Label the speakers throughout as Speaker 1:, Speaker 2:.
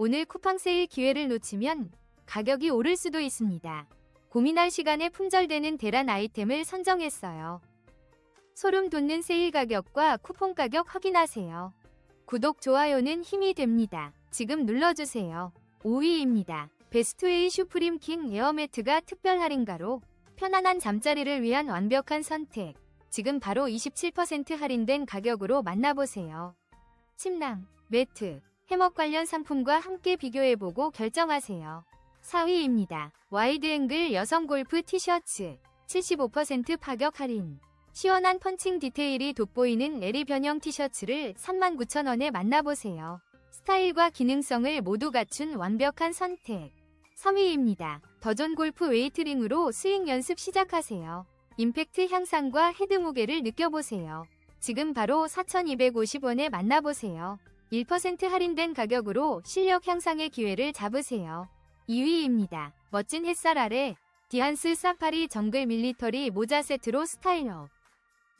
Speaker 1: 오늘 쿠팡 세일 기회를 놓치면 가격이 오를 수도 있습니다. 고민할 시간에 품절되는 대란 아이템을 선정했어요. 소름 돋는 세일 가격과 쿠폰 가격 확인하세요. 구독, 좋아요는 힘이 됩니다. 지금 눌러주세요. 5위입니다. 베스트웨이 슈프림 킹 에어매트가 특별 할인가로 편안한 잠자리를 위한 완벽한 선택. 지금 바로 27% 할인된 가격으로 만나보세요. 침낭, 매트, 해먹 관련 상품과 함께 비교해보고 결정하세요. 4위입니다. 와이드 앵글 여성 골프 티셔츠 75% 파격 할인. 시원한 펀칭 디테일이 돋보이는 에리 변형 티셔츠를 39,000원에 만나보세요. 스타일과 기능성을 모두 갖춘 완벽한 선택. 3위입니다. 더존 골프 웨이트링으로 스윙 연습 시작하세요. 임팩트 향상과 헤드 무게를 느껴보세요. 지금 바로 4,250원에 만나보세요. 1% 할인된 가격으로 실력 향상의 기회를 잡으세요. 2위입니다. 멋진 햇살 아래 디안스 사파리 정글 밀리터리 모자 세트로 스타일업.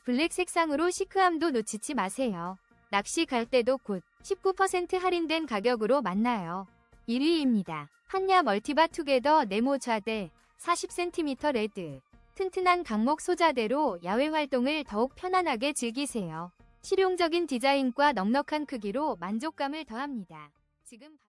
Speaker 1: 블랙 색상으로 시크함도 놓치지 마세요. 낚시 갈 때도 곧 19% 할인된 가격으로 만나요. 1위입니다. 한야 멀티바 투게더 네모 좌대 40cm 레드. 튼튼한 강목 소자대로 야외 활동을 더욱 편안하게 즐기세요. 실용적인 디자인과 넉넉한 크기로 만족감을 더합니다. 지금 바-